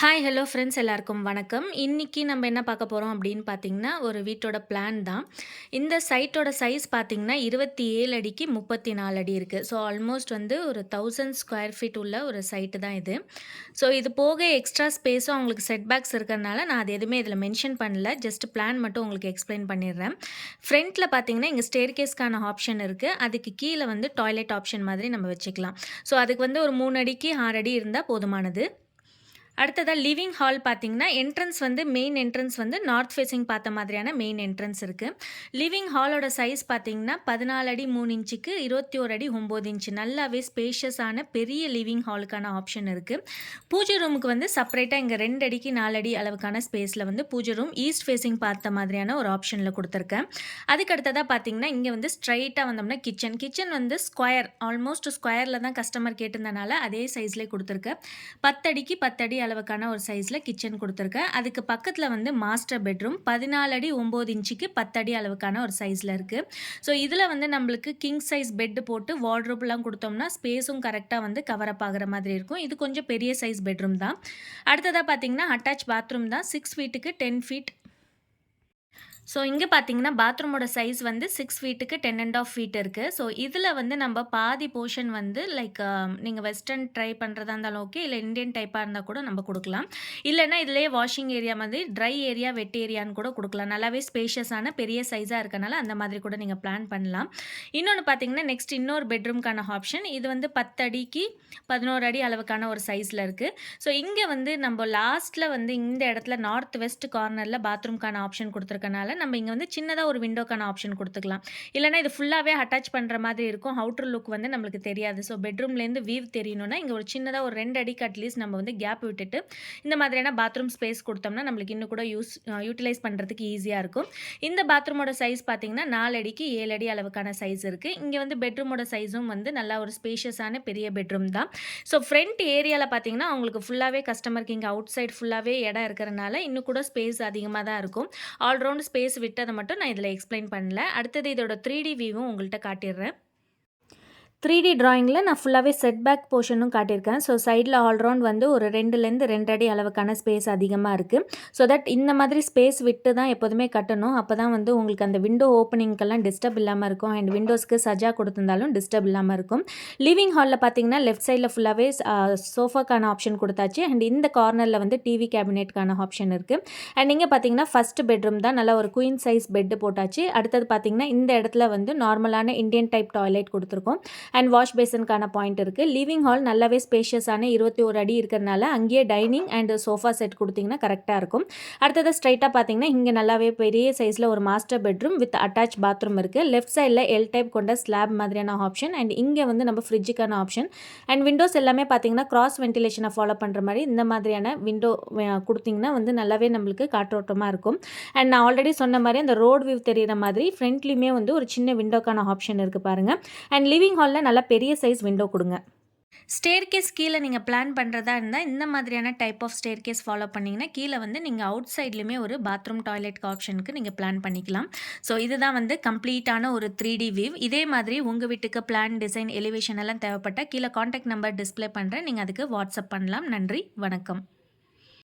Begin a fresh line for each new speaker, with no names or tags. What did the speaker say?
Hi hello friends எல்லாருக்கும் வணக்கம். இன்றைக்கி நம்ம என்ன பார்க்க போகிறோம் அப்படின்னு பார்த்தீங்கன்னா ஒரு வீட்டோட பிளான் தான். இந்த சைட்டோட சைஸ் பார்த்தீங்கன்னா இருபத்தி ஏழு அடிக்கு முப்பத்தி நாலு அடி இருக்குது ஸோ ஆல்மோஸ்ட் வந்து ஒரு தௌசண்ட் ஸ்கொயர் ஃபீட் உள்ள ஒரு சைட்டு தான் இது. ஸோ இது போக எக்ஸ்ட்ரா ஸ்பேஸும் அவங்களுக்கு செட் பேக்ஸ் இருக்கிறதுனால நான் அது எதுவுமே இதில் மென்ஷன் பண்ணல. ஜஸ்ட் பிளான் மட்டும் உங்களுக்கு எக்ஸ்பிளைன் பண்ணிடுறேன். ஃப்ரண்ட்டில் பார்த்தீங்கன்னா இங்கே ஸ்டேர் கேஸ்க்கான ஆப்ஷன் இருக்குது அதுக்கு கீழே வந்து டாய்லெட் ஆப்ஷன் மாதிரி நம்ம வச்சுக்கலாம். ஸோ அதுக்கு வந்து ஒரு மூணு அடிக்கு ஆறு அடி இருந்தால் போதுமானது. அடுத்ததாக லிவிங் ஹால் பார்த்தீங்கன்னா என்ட்ரன்ஸ் வந்து மெயின் என்ட்ரன்ஸ் வந்து நார்த் ஃபேஸிங் பார்த்த மாதிரியான மெயின் என்ட்ரன்ஸ் இருக்குது லிவிங் ஹாலோட சைஸ் பார்த்தீங்கன்னா பதினாலு அடி மூணு இன்ச்சுக்கு இருபத்தி ஒரு அடி ஒம்பது இன்ச்சு. நல்லாவே ஸ்பேஷியஸான பெரிய லிவிங் ஹாலுக்கான ஆப்ஷன் இருக்குது பூஜை ரூமுக்கு வந்து செப்பரேட்டாக இங்கே ரெண்டு அடிக்கு நாலு அடி அளவுக்கான ஸ்பேஸில் வந்து பூஜை ரூம் ஈஸ்ட் ஃபேஸிங் பார்த்த மாதிரியான ஒரு ஆப்ஷனில் கொடுத்துருக்கேன். அதுக்கு அடுத்ததாக பார்த்தீங்கன்னா இங்கே வந்து ஸ்ட்ரைட்டாக வந்தோம்னா கிச்சன் கிச்சன் வந்து ஸ்கொயர் ஆல்மோஸ்ட் ஸ்கொயரில் தான் கஸ்டமர் கேட்டிருந்தனால அதே சைஸ்லேயே கொடுத்துருக்கேன். பத்தடிக்கு பத்தடி அளவுக்கான ஒரு சைஸில் கிச்சன் கொடுத்துருக்கேன். அதுக்கு பக்கத்தில் வந்து மாஸ்டர் பெட்ரூம் பதினாலு அடி ஒம்பது இன்ச்சுக்கு பத்தடி அளவுக்கான ஒரு சைஸில் இருக்குது ஸோ இதில் வந்து நம்மளுக்கு கிங் சைஸ் பெட்டு போட்டு வார்ட்ரோப்லாம் கொடுத்தோம்னா ஸ்பேஸும் கரெக்டாக வந்து கவர் அப் ஆகிற மாதிரி இருக்கும். இது கொஞ்சம் பெரிய சைஸ் பெட்ரூம் தான். அடுத்ததாக பார்த்தீங்கன்னா அட்டாச் பாத்ரூம் தான். சிக்ஸ் ஃபீட்டுக்கு டென் ஃபீட் ஸோ இங்கே பார்த்தீங்கன்னா பாத்ரூமோட சைஸ் வந்து சிக்ஸ் ஃபீட்டுக்கு டென் அண்ட் ஆஃப் ஃபீட் இருக்குது ஸோ இதில் வந்து நம்ம பாதி போர்ஷன் வந்து லைக் um, நீங்கள் வெஸ்டர்ன் ட்ரை பண்ணுறதா இருந்தாலும் ஓகே இல்லை இந்தியன் டைப்பாக இருந்தால் கூட நம்ம கொடுக்கலாம். இல்லைன்னா இதிலே வாஷிங் ஏரியா மாதிரி ட்ரை ஏரியா வெட் ஏரியான்னு கூட கொடுக்கலாம். நல்லாவே ஸ்பேஷியஸான பெரிய சைஸாக இருக்கனால அந்த மாதிரி கூட நீங்கள் பிளான் பண்ணலாம். இன்னொன்று பார்த்தீங்கன்னா நெக்ஸ்ட் இன்னொரு பெட்ரூம்க்கான ஆப்ஷன் இது வந்து பத்து அடிக்கு பதினோரு அடி அளவுக்கான ஒரு சைஸில் இருக்குது ஸோ இங்கே வந்து நம்ம லாஸ்ட்டில் வந்து இந்த இடத்துல நார்த் வெஸ்ட் கார்னரில் பாத்ரூம்க்கான ஆப்ஷன் கொடுத்துருக்கனால நம்ம இங்கே வந்து சின்னதாக ஒரு விண்டோக்கான ஆப்ஷன் கொடுத்துக்கலாம். இல்லைனா இது ஃபுல்லாகவே அட்டாச் பண்ணுற மாதிரி இருக்கும். அவுட்ரு லுக் வந்து நம்மளுக்கு தெரியாது. ஸோ பெட்ரூம்லேருந்து வீவ் தெரியணும்னா இங்கே ஒரு சின்னதாக ஒரு ரெண்டு அடிக்கு அட்லீஸ்ட் நம்ம வந்து கேப் விட்டுட்டு இந்த மாதிரியான பாத்ரூம் ஸ்பேஸ் கொடுத்தோம்னா நம்மளுக்கு இன்னும் கூட யூஸ் யூட்டிலைஸ் பண்ணுறதுக்கு ஈஸியாக இருக்கும். இந்த பாத்ரூமோட சைஸ் பார்த்தீங்கன்னா நாலு அடிக்கு ஏழு அடி அளவுக்கான சைஸ் இருக்குது இங்கே வந்து பெட்ரூமோட சைஸும் வந்து நல்லா ஒரு ஸ்பேஷியஸான பெரிய பெட்ரூம் தான். ஸோ ஃப்ரண்ட் ஏரியாவில் பார்த்தீங்கன்னா அவங்களுக்கு ஃபுல்லாகவே கஸ்டமருக்கு இங்கே அவுட் சைட் ஃபுல்லாகவே இடம் இருக்கிறனால இன்னும் கூட ஸ்பேஸ் அதிகமாக தான் இருக்கும். ஆல்ரவுண்ட் ஸ்பேஸ் ஸ்பேஸ் விட்டதை மட்டும் நான் இதில் எக்ஸ்பிளைன் பண்ணல. அடுத்தது இதோட த்ரீ டி வியூவும் உங்கள்கிட்ட காட்டிடுறேன். த்ரீ டி ட்ராயிங்கில் நான் ஃபுல்லாகவே செட் பேக் போர்ஷனும் காட்டியிருக்கேன். ஸோ சைடில் ஆல்ரவுண்ட் வந்து ஒரு ரெண்டுலேருந்து ரெண்டு அடி அளவுக்கான ஸ்பேஸ் அதிகமாக இருக்குது ஸோ தட் இந்த மாதிரி ஸ்பேஸ் விட்டு தான் எப்போதுமே கட்டணும். அப்போ தான் வந்து உங்களுக்கு அந்த விண்டோ ஓப்பனிங்க்கெல்லாம் டிஸ்டர்ப் இல்லாமல் இருக்கும். அண்ட் விண்டோஸ்க்கு சஜா கொடுத்துருந்தாலும் டிஸ்டர்ப் இல்லாமல் இருக்கும். லிவிங் ஹாலில் பார்த்தீங்கன்னா லெஃப்ட் சைடில் ஃபுல்லாகவே சோஃபாக்கான ஆப்ஷன் கொடுத்தாச்சு. அண்ட் இந்த கார்னரில் வந்து டிவி கேபினெட்கான ஆப்ஷன் இருக்குது அண்ட் இங்கே பார்த்தீங்கன்னா ஃபஸ்ட் பெட்ரூம் தான் நல்லா ஒரு குயின் சைஸ் பெட்டு போட்டாச்சு. அடுத்தது பார்த்தீங்கன்னா இந்த இடத்துல வந்து நார்மலான இந்தியன் டைப் டாய்லெட் கொடுத்துருக்கோம். அண்ட் வாஷ் பேசனுக்கான பாயிண்ட் இருக்குது லிவிங் ஹால் நல்லாவே ஸ்பேஷியஸான இருபத்தி ஒரு அடி இருக்கிறதுனால அங்கேயே டைனிங் அண்ட் சோஃபா செட் கொடுத்திங்கன்னா கரெக்டாக இருக்கும். அடுத்தது ஸ்ட்ரைட்டாக பார்த்தீங்கன்னா இங்கே நல்லாவே பெரிய சைஸில் ஒரு master bedroom with attach bathroom இருக்குது லெஃப்ட் சைடில் எல் டைப் கொண்ட ஸ்லாப் மாதிரியான ஆப்ஷன் அண்ட் இங்கே வந்து நம்ம ஃப்ரிட்ஜுக்கான ஆப்ஷன் அண்ட் விண்டோஸ் எல்லாமே பார்த்தீங்கன்னா கிராஸ் வென்டிலேஷனை ஃபாலோ பண்ணுற மாதிரி இந்த மாதிரியான விண்டோ கொடுத்திங்கன்னா வந்து நல்லாவே நம்மளுக்கு காற்றோட்டமாக இருக்கும். அண்ட் நான் ஆல்ரெடி சொன்ன மாதிரி அந்த ரோட் வியூ தெரிகிற மாதிரி ஃப்ரண்ட்லேயுமே வந்து ஒரு சின்ன விண்டோக்கான ஆப்ஷன் இருக்குது பாருங்கள் அண்ட் லிவிங் ஹாலில் நல்லா பெரிய சைஸ் விண்டோ கொடுங்க. ஸ்டேர் கேஸ் கீழே நீங்கள் பிளான் பண்ணுறதா இருந்தால் இந்த மாதிரியான type of staircase follow பண்ணிங்கன்னா கீழே வந்து நீங்கள் அவுட் சைட்லேயுமே ஒரு பாத்ரூம் டாய்லெட் ஆப்ஷனுக்கு நீங்கள் பிளான் பண்ணிக்கலாம். ஸோ இதுதான் வந்து கம்ப்ளீட்டான ஒரு த்ரீ டி வியூ இதே மாதிரி உங்கள் வீட்டுக்கு பிளான் டிசைன் எலிவேஷன் எல்லாம் தேவைப்பட்டால் கீழே காண்டாக்ட் நம்பர் டிஸ்பிளே பண்ணுறேன் நீங்கள் அதுக்கு வாட்ஸ்அப் பண்ணலாம். நன்றி. வணக்கம்.